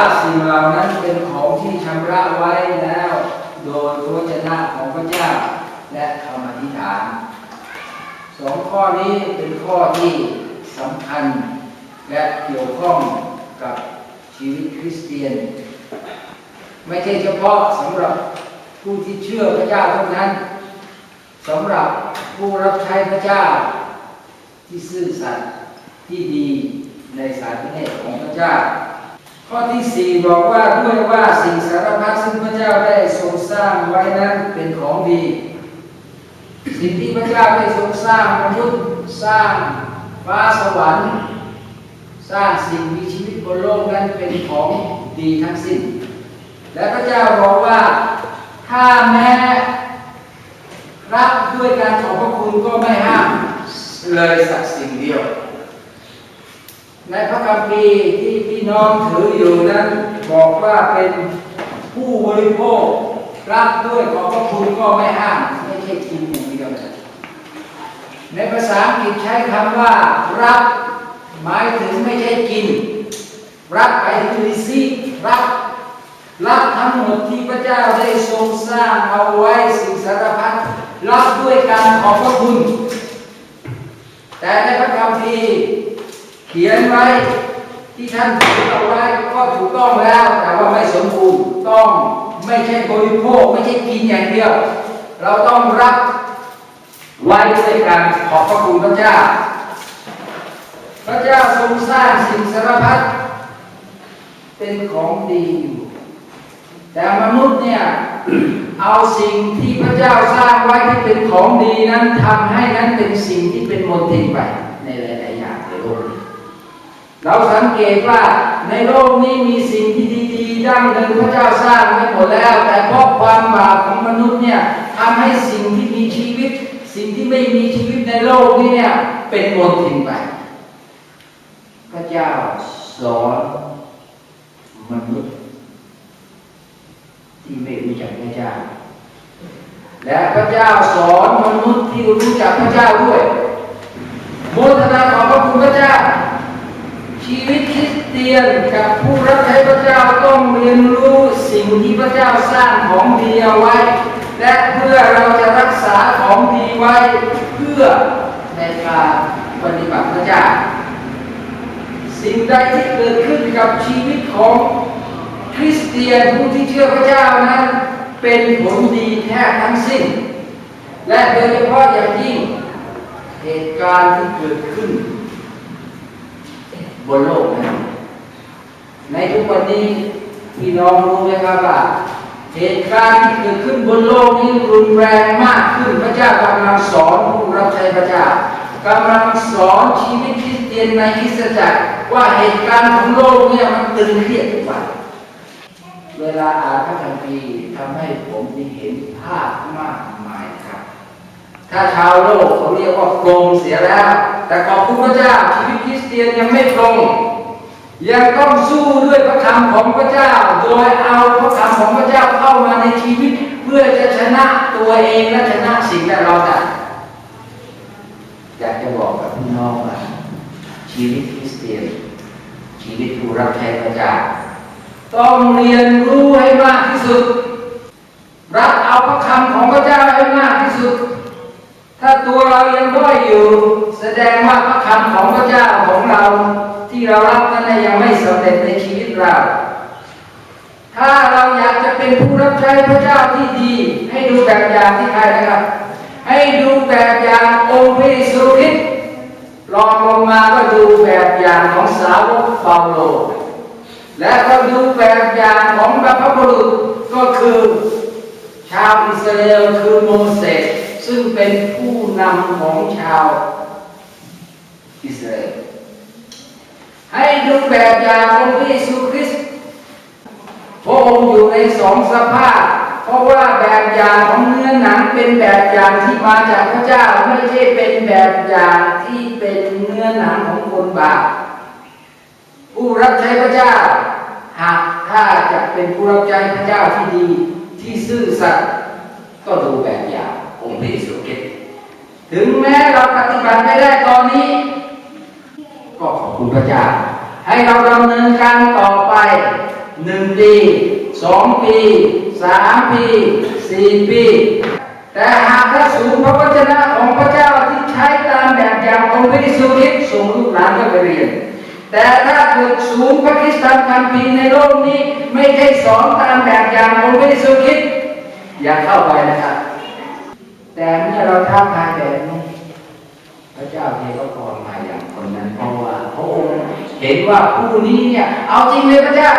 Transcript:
ว่าสิ่งเหล่านั้นเป็นของที่ชำระไว้แล้ว โดยพระวจนะของพระเจ้า และคำอธิษฐานสองข้อนี้เป็นข้อที่สำคัญ และเกี่ยวข้องกับชีวิตคริสเตียน ไม่ใช่เฉพาะสำหรับผู้ที่เชื่อพระเจ้าเท่านั้นสำหรับผู้รับใช้พระเจ้า ที่ซื่อสัตย์ที่ดีในสายพระเนตรของพระเจ้า ข้อที่สี่บอกว่าด้วยว่าสิ่งสารพัดซึ่งพระเจ้าได้ทรงสร้างไว้นั้นเป็นของดี สิ่งที่พระเจ้าได้ทรงสร้างมนุษย์สร้างฟ้าสวรรค์ สร้างสิ่งมีชีวิตบนโลกนั้นเป็นของดีทั้งสิ้น และพระเจ้าบอกว่าถ้าแม้รับด้วยการขอบพระคุณก็ไม่ห้ามเลยสักสิ่งเดียว ในพระคัมภีร์ที่พี่น้องถืออยู่นั้น บอกว่าเป็นผู้บริโภครับด้วยขอบพระคุณก็ไม่ห้ามไม่ใช่กินอย่างเดียวนะในภาษาอังกฤษใช้คำว่ารับ หมายถึงไม่ใช่กิน รับไปถึง receive รับรับทั้งหมดที่พระเจ้าได้ทรงสร้างเอาไว้สิ่งสารพัดรับด้วยการขอบพระคุณ แต่ในพระคัมภีร์ เขียนไว้ที่ท่านเขียนเอาไว้ก็ถูกต้องแล้ว แต่ว่าไม่สมบูรณ์ต้องไม่ใช่บริโภคไม่ใช่กินอย่างเดียว เราต้องรับไว้ด้วยการขอบพระคุณพระเจ้า พระเจ้าทรงสร้างสิ่งสารพัดเป็นของดีอยู่แต่มนุษย์เนี่ยเอาสิ่งที่พระเจ้าสร้างไว้ที่เป็นของดีนั้นทำให้นั้นเป็นสิ่งที่เป็นมลทินไปในหลายๆอย่างในโลกนี้ เราสังเกตว่าในโลกนี้มีสิ่งที่ดีๆดั้งเดิมพระเจ้าสร้างไว้หมดแล้ว แต่เพราะความบาปของมนุษย์เนี่ยทำให้สิ่งที่มีชีวิต สิ่งที่ไม่มีชีวิตในโลกนี้เนี่ยเป็นมลทินไปพระเจ้าสอนมนุษย์ ที่ไม่รู้จักพระเจ้า และพระเจ้าสอนมนุษย์ที่รู้จักพระเจ้าด้วยโมทนาขอบพระคุณพระเจ้า ชีวิตคริสเตียนกับผู้รับใช้พระเจ้าต้องเรียนรู้สิ่งที่พระเจ้าสร้างของดีเอาไว้ และเพื่อเราจะรักษาของดีไว้เพื่อในการปฏิบัติพระเจ้าสิ่งใดที่เกิดขึ้นกับชีวิตของคริสเตียนผู้ที่เชื่อพระเจ้านั้นเป็นผลดีแท้ทั้งสิ้น และโดยเฉพาะอย่างยิ่งเหตุการณ์ที่เกิดขึ้น บนโลกนั้นในทุกวันนี้พี่น้องรู้ไหมครับว่าเหตุการณ์ที่เกิดขึ้นบนโลกนี้รุนแรงมากขึ้นพระเจ้ากำลังสอนผู้รับใช้พระเจ้ากำลังสอนชีวิตคริสเตียนในคริสตจักรว่าเหตุการณ์ของโลกเนี่ยมันตึงเครียดทุกวันเวลาอ่านพระคัมภีร์ทำให้ผมได้เห็นภาพมากมายครับ ถ้าชาวโลกเขาเรียกว่าปรงเสียแล้ว แต่ขอบคุณพระเจ้าชีวิตคริสเตียนยังไม่ปรงยังต้องสู้ด้วยพระคำของพระเจ้า โดยเอาพระคำของพระเจ้าเข้ามาในชีวิต เพื่อจะชนะตัวเองและชนะสิ่งแวดล้อมได้อยากจะบอกกับพี่น้องว่าชีวิตคริสเตียน ชีวิตผู้รับใช้พระเจ้าต้องเรียนรู้ให้มากที่สุด รับเอาพระคำของพระเจ้าให้มากที่สุด ถ้าตัวเรายังด้อยอยู่ แสดงว่าพระคำของพระเจ้าของเรา ที่เรารับนั้นยังไม่สำเร็จในชีวิตเรา ถ้าเราอยากจะเป็นผู้รับใช้พระเจ้าที่ดี ให้ดูแบบอย่างที่ใครนะครับ ให้ดูแบบอย่างองค์พระเยซูคริสต์รองลงมาก็ดูแบบอย่างของสาวกเปาโลและก็ดูแบบอย่างของบรรพบุรุษก็คือ ชาวอิสราเอลคือโมเสส ซึ่งเป็นผู้นำของชาวอิสราเอลให้ดูแบบอย่างองค์พระเยซูคริสต์พระองค์อยู่ในสองสภาพ เพราะว่าแบบอย่างของเนื้อหนังเป็นแบบอย่างที่มาจากพระเจ้าไม่ใช่เป็นแบบอย่างที่เป็นเนื้อหนังของคนบาปผู้รับใช้พระเจ้า หากถ้าจะเป็นผู้รับใช้พระเจ้าที่ดีที่ซื่อสัตย์ก็ดูแบบอย่าง องค์พระเยซูคริสต์ถึงแม้เราปฏิบัติไม่ได้ตอนนี้ ก็ขอบคุณพระเจ้าให้เราดำเนินการต่อไปหนึ่งปีสองปีสามปีสี่ปี แต่หากพระสูงพระวจนะของพระเจ้าที่ใช้ตามแบบอย่างองค์พระเยซูคริสต์ส่งลูกหลานไปเรียน แต่ถ้าเกิดสูงพระคิสตธรรมคัมภีร์ในโลกนี้ ไม่ใช่สอนตามแบบอย่างองค์พระเยซูคริสต์อย่าเข้าไปนะครับ แต่เมื่อเราท้าทายแบบนี้พระเจ้าเทพระกรมาอย่างคนนั้นเพราะว่าพระองค์เห็นว่าผู้นี้เนี่ย เอาจริงเลยพระเจ้า